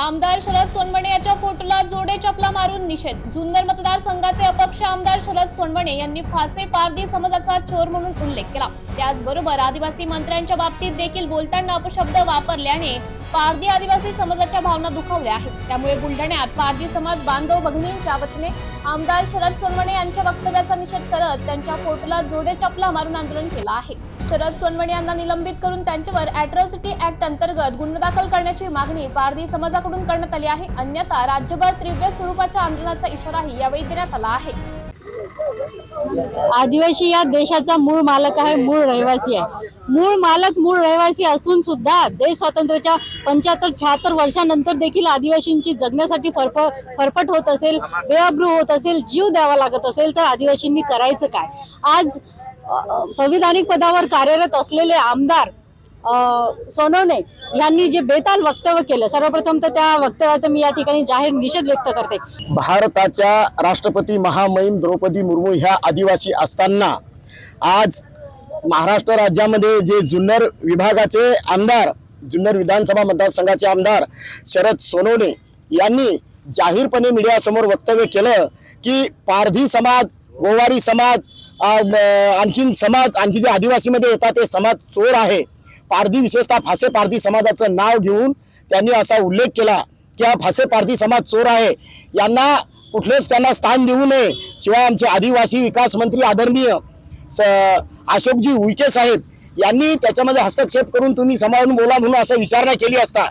आमदार शरद सोनवणे याच्या फोटोला जोडे चपला मारून निषेध. जुन्नर मतदारसंघाचे अपक्ष आमदार शरद सोनवणे यांनी फासे पारधी समाजाचा चोर म्हणून उल्लेख केला. त्याचबरोबर आदिवासी मंत्र्यांच्या बाबतीत देखील बोलताना अपशब्द वापरल्याने पारधी आदिवासी समाजाच्या भावना दुखावल्या आहेत. त्यामुळे बुलढाण्यात पारधी समाज बांधव भगिनींच्या वतीने आमदार शरद सोनवणे यांच्या वक्तव्याचा निषेध करत त्यांच्या फोटोला जोडे चपला मारून आंदोलन केलं आहे. शरद सोनवणे यांना निलंबित करून त्यांच्यावर अॅट्रॉसिटी ऍक्ट अंतर्गत गुन्हा दाखल करण्याची मागणी पारधी समाजाकडून करण्यात आली आहे. अन्यथा राज्यभर तीव्र स्वरूपाच्या आंदोलनाचा इशाराही यावेळी देण्यात आला आहे. आदिवासी या देशाचा मूळ मालक आहे मूळ रहिवासी आहे. मूळ मालक मूळ रहिवासी असून सुद्धा देश स्वातंत्र्याच्या पंच्याहत्तर शहात्तर वर्षानंतर देखील आदिवासींची जगण्यासाठी फरफ फरफट होत असेल बेअब्रू होत असेल जीव द्यावा लागत असेल तर आदिवासींनी करायचं काय? आज संविधानिक पदावर कार्यरत असलेले आमदार सोनवणे यांनी जे बेताल वक्तव्य केलं सर्वप्रथम तर त्या वक्तव्याचा मी या ठिकाणी जाहीर निषेध व्यक्त करते. भारताच्या राष्ट्रपती महामहिम द्रौपदी मुर्मू ह्या आदिवासी असताना आज महाराष्ट्र राज्यामध्ये जे जुन्नर विभागाचे आमदार जुन्नर विधानसभा मतदारसंघाचे आमदार शरद सोनवणे यांनी जाहीरपणे मीडियासमोर वक्तव्य केलं की पारधी समाज गोवारी समाज आणखीन समाज आणखी जे आदिवासीमध्ये येतात ते समाज चोर आहे. पारधी विशेषतः फासे पारधी समाजाचं नाव घेऊन त्यांनी असा उल्लेख केला की हा फासे पारधी समाज चोर आहे. यांना कुठलेच त्यांना स्थान देऊ नये. शिवाय आमचे आदिवासी विकास मंत्री आदरणीय स अशोकजी उईके साहेब यांनी त्याच्यामध्ये हस्तक्षेप करून तुम्ही सांभाळून बोला म्हणून असं विचारणा केली असता.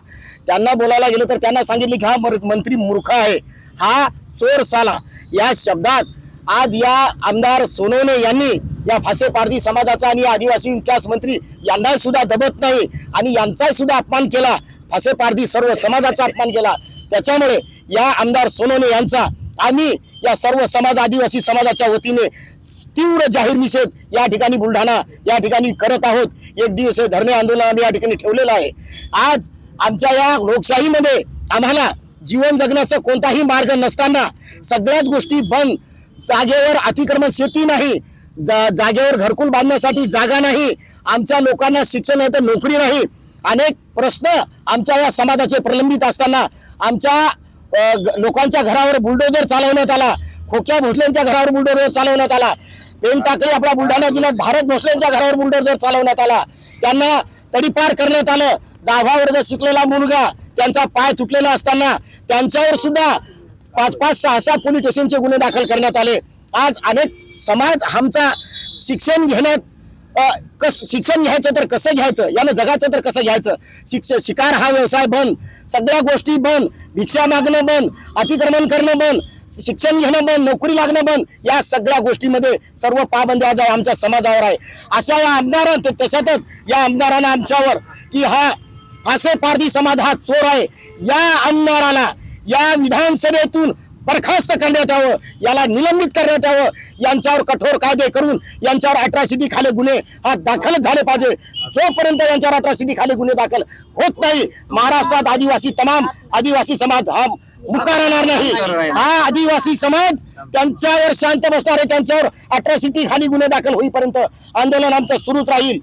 त्यांना बोलायला गेलं तर त्यांना सांगितले की हा मंत्री मूर्ख आहे. हा चोर साला या शब्दात आज या आमदार सोनवणे यांनी या फासे पारधी समाजाचा आणि आदिवासी विकास मंत्री यांना सुद्धा दबत नाही आणि यांचा सुद्धा अपमान केला. फासे पारधी सर्व समाजाचा अपमान केला. त्याच्यामुळे या आमदार सोनोने यांचा आम्ही या सर्व समाज आदिवासी समाजाच्या वतीने तीव्र जाहीर निषेध या ठिकाणी बुलढाणा या ठिकाणी करत आहोत. एक दिवसीय धरणे आंदोलन आम्ही या ठिकाणी ठेवलेलं आहे. आज आमच्या या लोकशाहीमध्ये आम्हाला जीवन जगण्याचा कोणताही मार्ग नसताना सगळ्याच गोष्टी बंद जागेवर अतिक्रमण शेती नाही जा- जागेवर घरकुल बांधण्यासाठी जागा नाही. आमच्या लोकांना शिक्षण आहे तर नोकरी नाही. अनेक प्रश्न आमच्या या समाजाचे प्रलंबित असताना आमच्या ग- लोकांच्या घरावर बुलडोजर चालवण्यात आला. खोक्या भोसलेंच्या घरावर बुलडोजर चालवण्यात आला. पेन टाकळी आपला बुलढाणा जिल्ह्यात भारत भोसलेंच्या घरावर बुलडोजर चालवण्यात आला. त्यांना तडीपार करण्यात आलं. दहावा वर्ग शिकलेला मुलगा त्यांचा पाय तुटलेला असताना त्यांच्यावर सुद्धा पाच पाच सहा सहा पोलीस स्टेशनचे गुन्हे दाखल करण्यात आले. आज अनेक समाज आमचा शिक्षण घेण्यात कस शिक्षण घ्यायचं तर कसं घ्यायचं? यानं जगाचं तर कसं घ्यायचं? शिक्ष शिकार हा व्यवसाय बंद. सगळ्या गोष्टी बंद. भिक्षा मागणं बंद. अतिक्रमण करणं बंद. शिक्षण घेणं बंद. नोकरी लागणं बंद. या सगळ्या गोष्टीमध्ये सर्व पाबंदी आज आमच्या समाजावर आहे. अशा या आमदारां तशातच या आमदारानं आमच्यावर की हा फासे पारधी समाज हा चोर आहे. या आमदाराला या विधानसभेतून बरखास्त करण्यात यावं. याला निलंबित करण्यात यावं. यांच्यावर कठोर कायदे करून यांच्यावर अट्रॉसिटी खाली गुन्हे हा दाखल झाले पाहिजे. जोपर्यंत यांच्यावर अट्रॉसिटी खाली गुन्हे दाखल होत नाही महाराष्ट्रात आदिवासी तमाम आदिवासी समाज हा मुकारणार नाही. हा आदिवासी समाज त्यांच्यावर शांत बसणार आहे त्यांच्यावर अट्रॉसिटी खाली गुन्हे दाखल होईपर्यंत आंदोलन आमचं सुरूच राहील.